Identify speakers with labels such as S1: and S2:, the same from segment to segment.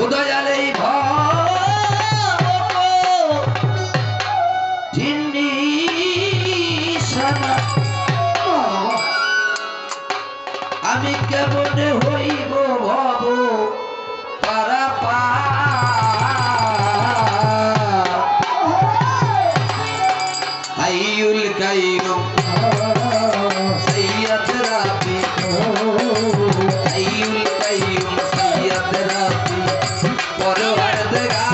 S1: উদয়াল এই ভিন্নি আমি কেমনে হইব ভব তারা পা। কাইউল ஒரு வருதுகா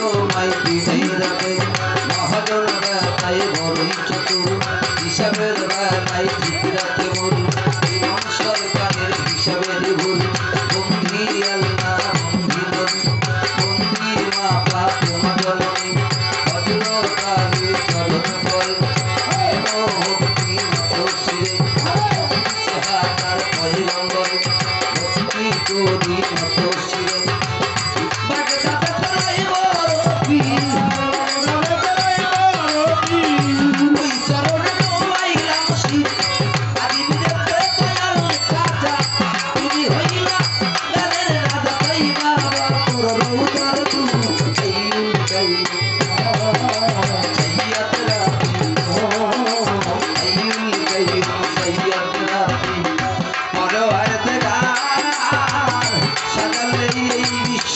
S1: যদি খুশি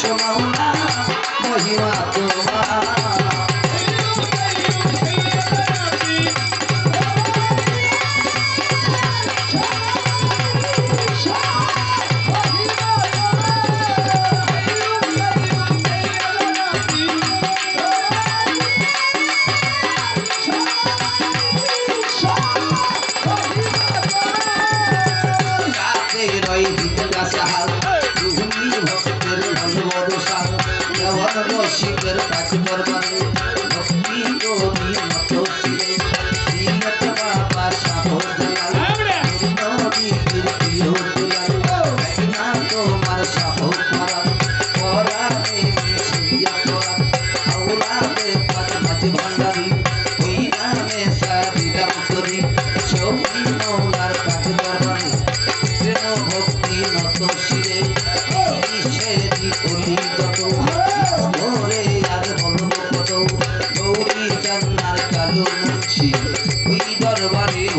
S1: chama o বসে কাজ করবার।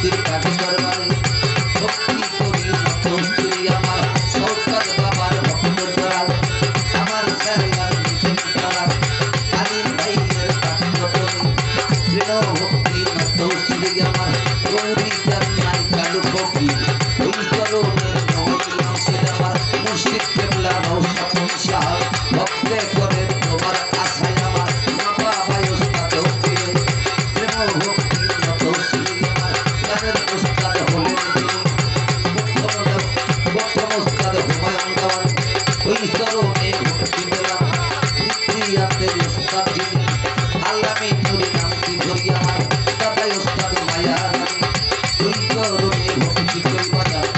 S1: কীর্তাদি দরবারে Thank you.